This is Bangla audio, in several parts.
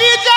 religion.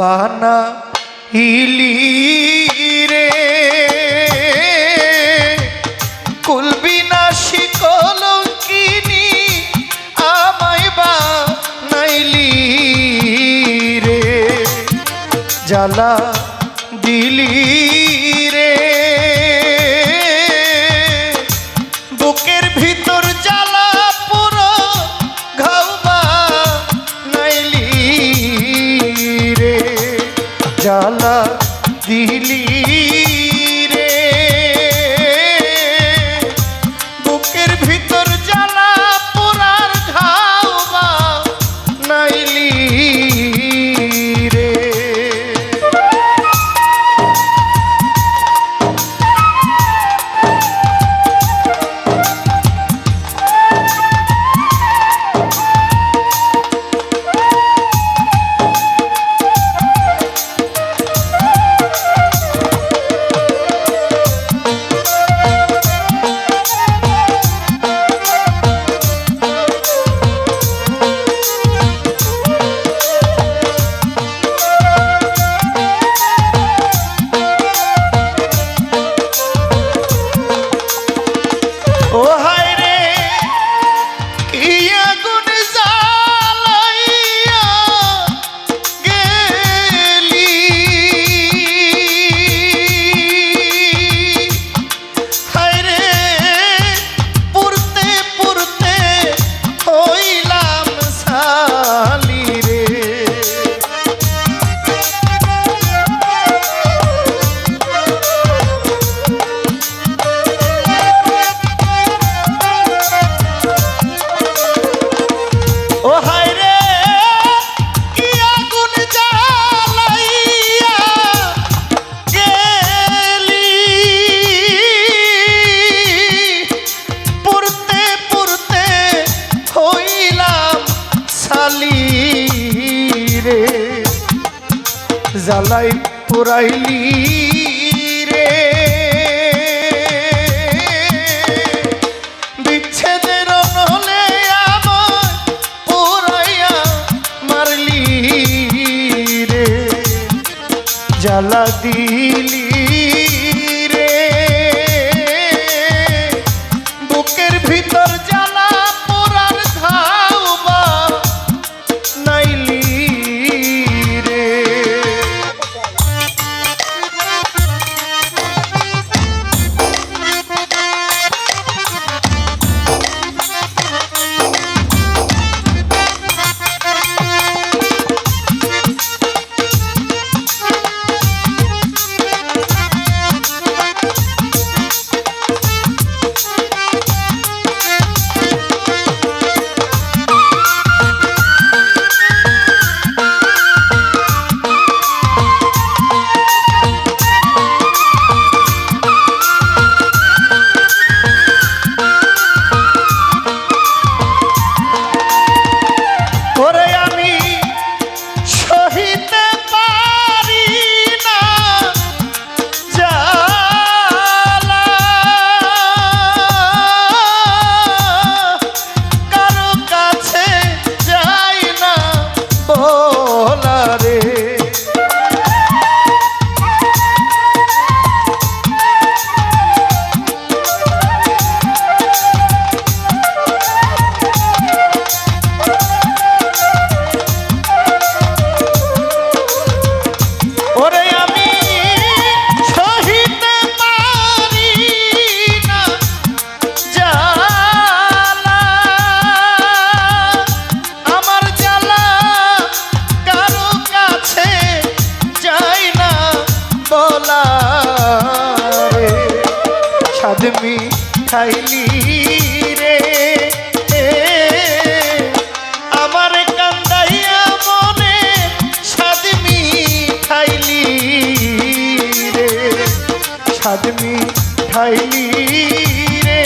বানা ইলি রে। কুলবিনাশী কলঙ্কিনি আমায় বা নাইলি রে। জ্বালা দিলি জ্বালালি রে জ্বালাই পুরাইলি হারাইলি রে। আমার কান্দাইয়া মনে সাদমি খাইলি রে। সাদমি খাইলি রে।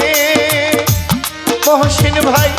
মহসিন ভাই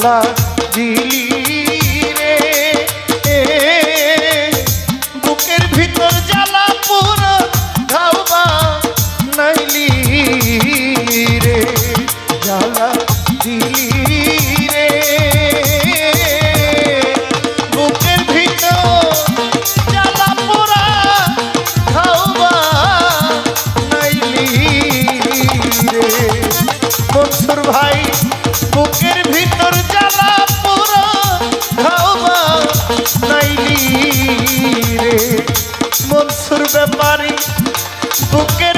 জ্বালা দিলি রে। বুকের ভিতর জ্বালা পুরো ধাবা নাইলি রে। জ্বালা দিলি ভাই বুকের ভিতর জ্বালা পোড়া খাওয়া নাইলি রে মনসুর ব্যাপারে বুকের